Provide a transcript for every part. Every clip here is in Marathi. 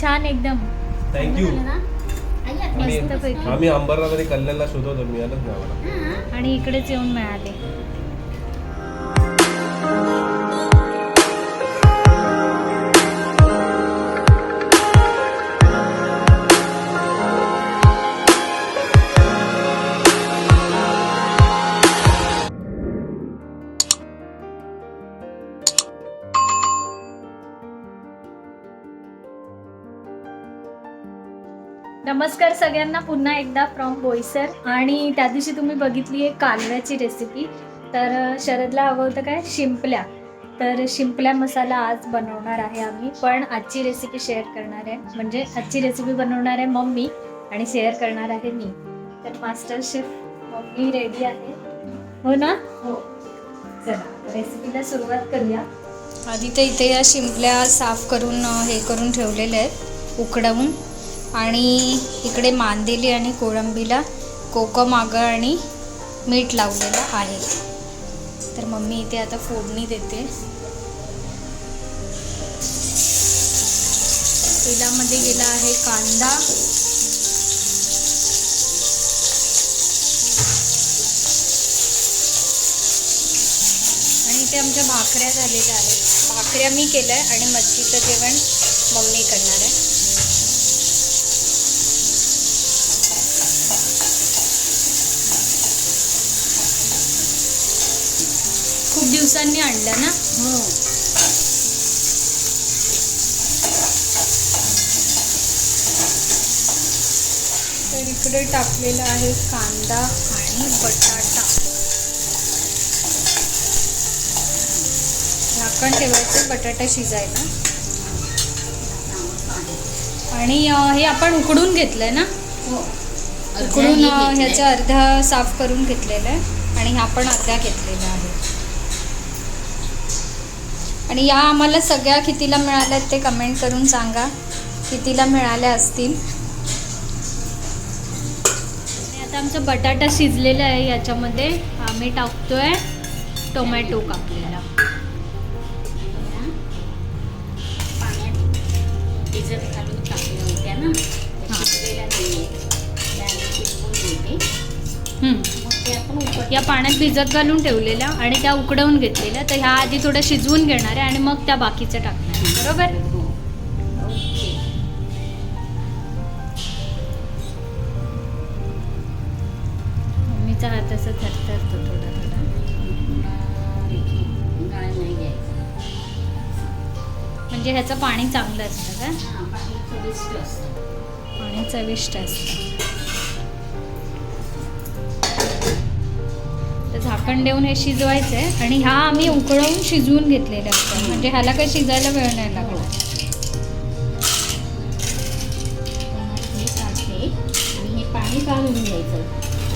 छान एकदम. थँक्यू आम्ही. आम्ही अंबरनाथ आणि कल्याणला शोधवतो मिळालंच नाही आम्हाला. आणि इकडेच येऊन मिळाले. नमस्कार सगळ्यांना. पुन्हा एकदा फ्रॉम बोईसर. आणि त्या दिवशी तुम्ही बघितली आहे कालव्याची रेसिपी तर शरदला हवं होतं काय? शिंपल्या. तर शिंपल्या मसाला आज बनवणार आहे आम्ही. पण आजची रेसिपी शेअर करणार आहे. म्हणजे आजची रेसिपी बनवणार आहे मम्मी आणि शेअर करणार आहे मी. तर मास्टर शेफ मम्मी रेडी आहे. हो ना? हो. चला रेसिपीला सुरुवात करूया. आधी तर इथे या शिंपल्या साफ करून हे करून ठेवलेल्या आहेत. उकडवून. आणि इकडे मांदेली आणि कोळंबीला कोकम आगळ आणि मीठ लावलेलं आहे. तर मम्मी इथे आता फोडणी देते. तेलामध्ये गेला आहे कांदा. आणि इथे आमच्या भाकऱ्या झालेल्या आहेत. भाकऱ्या मी केल्या आहे आणि मच्छीचं जेवण मम्मी करणार आहे. दिवसांनी आणलं ना? हो. तर इकडे टाकलेला आहे कांदा आणि बटाटा. झाकण ठेवायचं बटाटा शिजायला. आणि हे आपण उकडून घेतलंय ना? हो. उकडून ह्याचा अर्धा साफ करून घेतलेला आहे. आणि हा पण अर्धा घेतलेला आहे. आणि या आम्हाला सगळ्या कितीला मिळाल्या आहेत ते कमेंट करून सांगा. कितीला मिळाल्या असतील? आणि आता आमचा बटाटा शिजलेला आहे याच्यामध्ये आम्ही टाकतोय टोमॅटो कापलेला. भिजत घालून टाकल्या होत्या ना त्या या पाण्यात भिजत घालून ठेवलेल्या आणि त्या उकडवून घेतलेल्या. तर ह्या आधी थोड्या शिजवून घेणार आहे आणि मग त्या बाकीच्या टाकणार. बरोबर? हो मम्मीचा हात असं थरथरतो थोडा थोडा. म्हणजे ह्याचं पाणी चांगलं असतं का? पाणी चविष्ट असतं. झाकण देऊन हे शिजवायचं आहे आणि ह्या आम्ही उकळवून शिजवून घेतलेल्या असतात. म्हणजे ह्याला काही शिजायला वेळ नाही लागला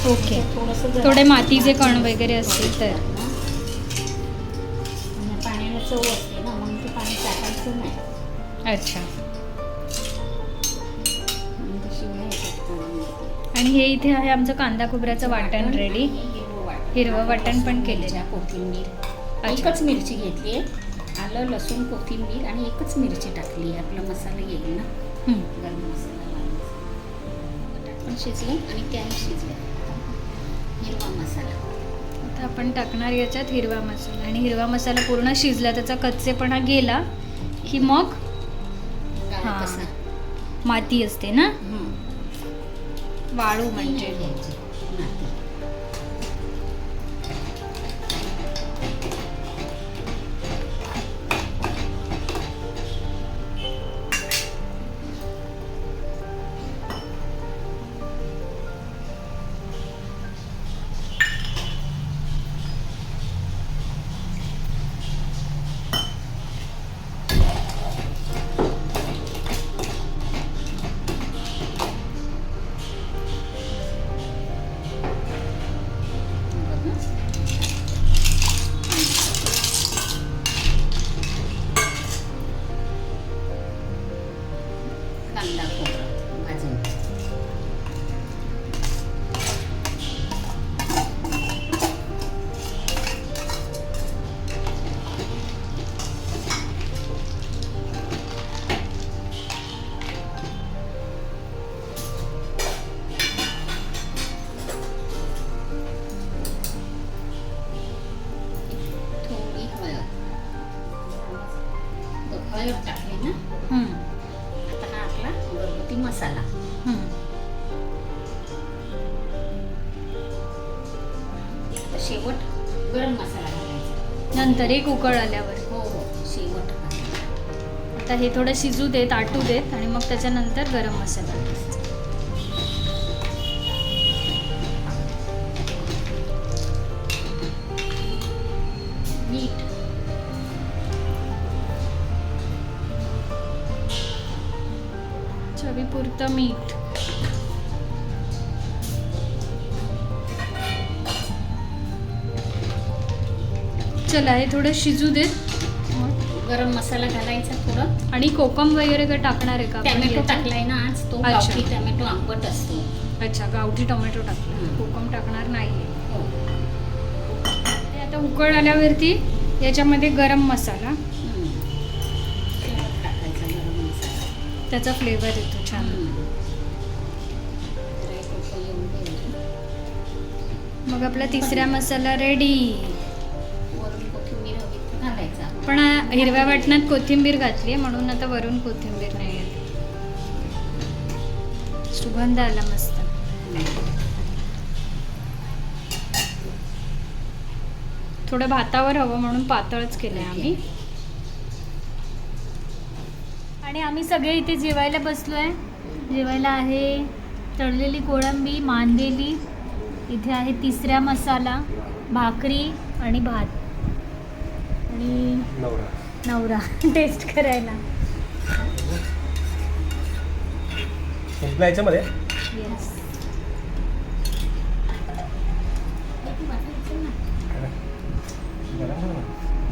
ओके. थोडे मातीचे कण वगैरे असतील तर. अच्छा. आणि हे इथे आहे आमचं कांदा खोबऱ्याचं वाटण रेडी हिरवं वाटण पण केलेलं. कोथिंबीर. एकच मिरची घेतली आहे. आलं लसूण कोथिंबीर आणि एकच मिरची टाकली आहे. आपला मसाला येईल ना. गरम मसाला पण शिजले आणि त्याने शिजले हिरवा मसाला. आता आपण टाकणार याच्यात हिरवा मसाला. आणि हिरवा मसाला पूर्ण शिजला त्याचा कच्चेपणा गेला की मग? हां. माती असते ना. वाळू म्हणजे. हळद टाकले ना आता हा आपला घरगुती मसाला. शेवट गरम मसाला घालायचा. नंतर एक उकळ आल्यावर. हो हो. शेवट. आता हे थोडं शिजू देत आटू देत आणि मग त्याच्यानंतर गरम मसाला मीठ. चवीपुरतं मीठ. चला हे थोडं शिजू देत. मग गरम मसाला घालायचा थोडं. आणि कोकम वगैरे काय टाकणार आहे का? आपण टॅमॅटो याच्यात? टाकलाय ना आज तो अच्छा. गावठी टॅमॅटो आंबट असतो. अच्छा गावठी टोमॅटो टाकला. हम्म. कोकम टाकणार नाहीये. हो. ते आता उकळ आल्यावरती याच्यामध्ये गरम मसाला. त्याचा फ्लेवर येतो छान. मग आपला तिसरा मसाला रेडी पण हिरव्या वाटणात कोथिंबीर घातली म्हणून आता वरून कोथिंबीर नाही आली सुगंध आला मस्त. थोडं भातावर हवं म्हणून पातळच केलंय आम्ही. आणि आम्ही सगळे इथे जेवायला बसलोय. जेवायला आहे तळलेली कोळंबी मांदेली इथे आहे तिसऱ्या मसाला भाकरी आणि भात. आणि नवरा. टेस्ट करायला. याच्यामध्ये? येस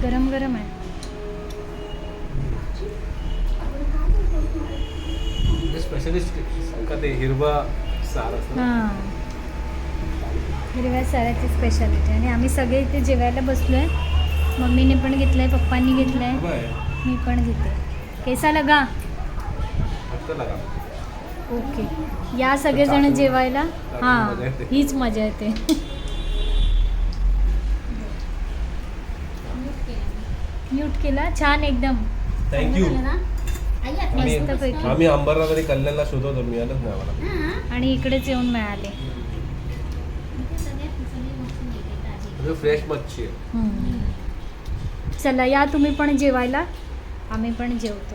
गरम गरम आहे. स्पेशलिस्ट का ते हिरवा सार असतं ना. हां. हिरव्या साऱ्याची स्पेशालिटी आणि आम्ही सगळे इथे जेवायला बसलोय. मम्मीने पण घेतलंय पप्पांनी घेतलंय. बरं. मी पण घेते. केसा लगा. ओके. या सगळेजण जेवायला. हां. हीच मजा येते. म्यूट केला. छान एकदम. थँक्यू आम्ही मस्तपैकी. आम्ही अंबरनाथ आणि कल्याणला शोधवतो मिळालंच नाही आम्हाला. आणि इकडेच येऊन मिळाले. फ्रेश मच्छी आहे. हम्म. चला या तुम्ही पण जेवायला. आम्ही पण जेवतो.